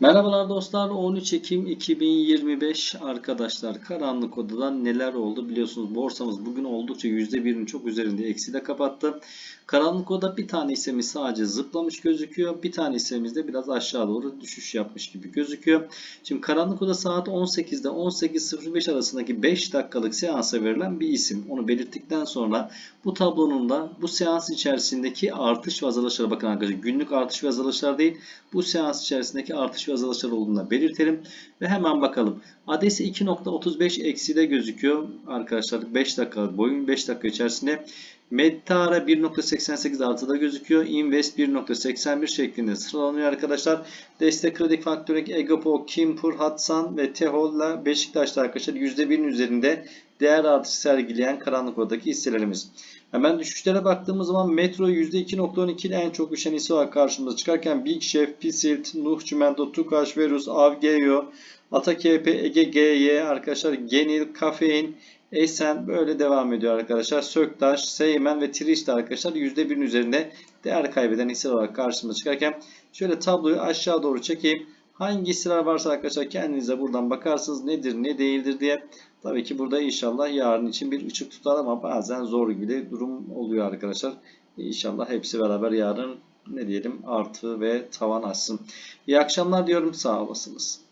Merhabalar dostlar 13 Ekim 2025 arkadaşlar karanlık odadan neler oldu biliyorsunuz borsamız bugün oldukça %1'in çok üzerinde ekside kapattı. Karanlık oda bir tane hissemiz sadece zıplamış gözüküyor bir tane hissemiz de biraz aşağı doğru düşüş yapmış gibi gözüküyor. Şimdi karanlık oda saat 18'de 18.05 arasındaki 5 dakikalık seansa verilen bir isim onu belirttikten sonra bu tablonun da bu seans içerisindeki artış ve azalışlara bakın arkadaşlar günlük artış ve azalışlar değil bu seans içerisindeki artış azalışlar olduğunu belirtelim. Ve hemen bakalım. Adresi 2.35 ekside gözüküyor. Arkadaşlar 5 dakika boyun 5 dakika içerisinde. Mettara 1.88 artıda gözüküyor. Invest 1.81 şeklinde sıralanıyor arkadaşlar. Destek Kredi Faktörük, Egopo, Kimpur, Hatsan ve Tehol'la Beşiktaş'ta arkadaşlar %1'in üzerinde değer artışı sergileyen karanlık odadaki hisselerimiz. Hemen düşüşlere baktığımız zaman Metro %2.12 ile en çok düşen hisse olarak karşımıza çıkarken Big Chef, Pisilt, Nuh Cimento, Tukaş, Verus, Avgeo, AtaKP, Ege, GY arkadaşlar Genil, Kafein, Esen böyle devam ediyor arkadaşlar. Söktaş, Seymen ve Triş de arkadaşlar %1'in üzerinde değer kaybeden hisseler olarak karşımıza çıkarken şöyle tabloyu aşağı doğru çekeyim. Hangi hisseler varsa arkadaşlar kendinize buradan bakarsınız nedir ne değildir diye. Tabii ki burada inşallah yarın için bir ışık tutar ama bazen zor gibi durum oluyor arkadaşlar. İnşallah hepsi beraber yarın ne diyelim artı ve tavan açsın. İyi akşamlar diyorum sağ olasınız.